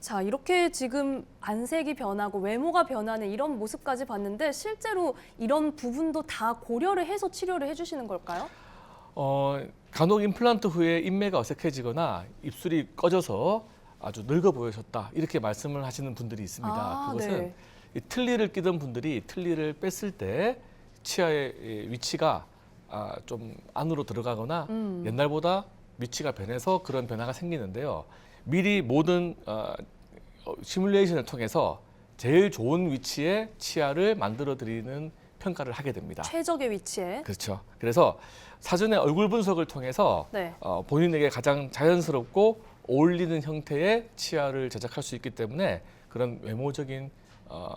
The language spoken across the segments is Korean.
자, 이렇게 지금 안색이 변하고 외모가 변하는 이런 모습까지 봤는데 실제로 이런 부분도 다 고려를 해서 치료를 해주시는 걸까요? 어, 간혹 임플란트 후에 인매가 어색해지거나 입술이 꺼져서 아주 늙어 보여졌다 이렇게 말씀을 하시는 분들이 있습니다. 아, 그것은 네. 이 틀니를 끼던 분들이 틀니를 뺐을 때 치아의 이 위치가 아, 좀 안으로 들어가거나 음. 옛날보다 위치가 변해서 그런 변화가 생기는데요. 미리 모든 어, 어, 시뮬레이션을 통해서 제일 좋은 위치에 치아를 만들어 드리는 평가를 하게 됩니다. 최적의 위치에. 그렇죠. 그래서 사전에 얼굴 분석을 통해서 네. 어, 본인에게 가장 자연스럽고 어울리는 형태의 치아를 제작할 수 있기 때문에 그런 외모적인 어,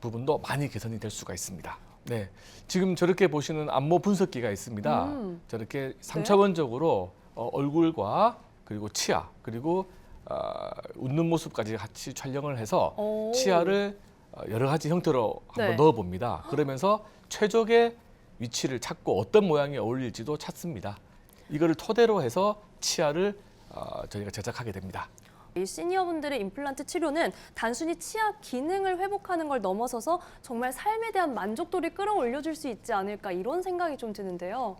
부분도 많이 개선이 될 수가 있습니다. 네, 지금 저렇게 보시는 안모 분석기가 있습니다. 음. 저렇게 삼차원적으로 어, 얼굴과 그리고 치아 그리고 어, 웃는 모습까지 같이 촬영을 해서 오. 치아를 어, 여러 가지 형태로 한번 네. 넣어봅니다. 그러면서 최적의 위치를 찾고 어떤 모양이 어울릴지도 찾습니다. 이거를 토대로 해서 치아를 어, 저희가 제작하게 됩니다. 이 시니어분들의 임플란트 치료는 단순히 치아 기능을 회복하는 걸 넘어서서 정말 삶에 대한 만족도를 끌어올려줄 수 있지 않을까 이런 생각이 좀 드는데요.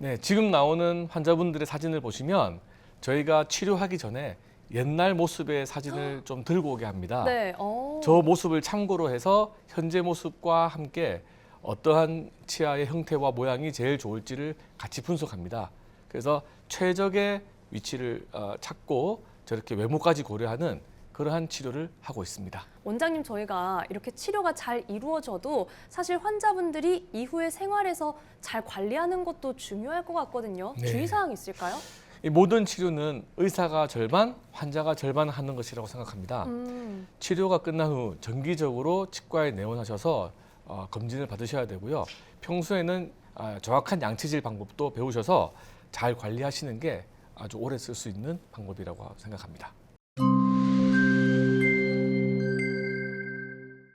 네, 지금 나오는 환자분들의 사진을 보시면 저희가 치료하기 전에 옛날 모습의 사진을 좀 들고 오게 합니다. 네. 어. 저 모습을 참고로 해서 현재 모습과 함께 어떠한 치아의 형태와 모양이 제일 좋을지를 같이 분석합니다. 그래서 최적의 위치를 어, 찾고 저렇게 외모까지 고려하는 그러한 치료를 하고 있습니다. 원장님 저희가 이렇게 치료가 잘 이루어져도 사실 환자분들이 이후의 생활에서 잘 관리하는 것도 중요할 것 같거든요. 네. 주의사항 있을까요? 이 모든 치료는 의사가 절반, 환자가 절반 하는 것이라고 생각합니다. 음, 치료가 끝난 후 정기적으로 치과에 내원하셔서 어, 검진을 받으셔야 되고요. 평소에는 아, 정확한 양치질 방법도 배우셔서 잘 관리하시는 게 아주 오래 쓸 수 있는 방법이라고 생각합니다.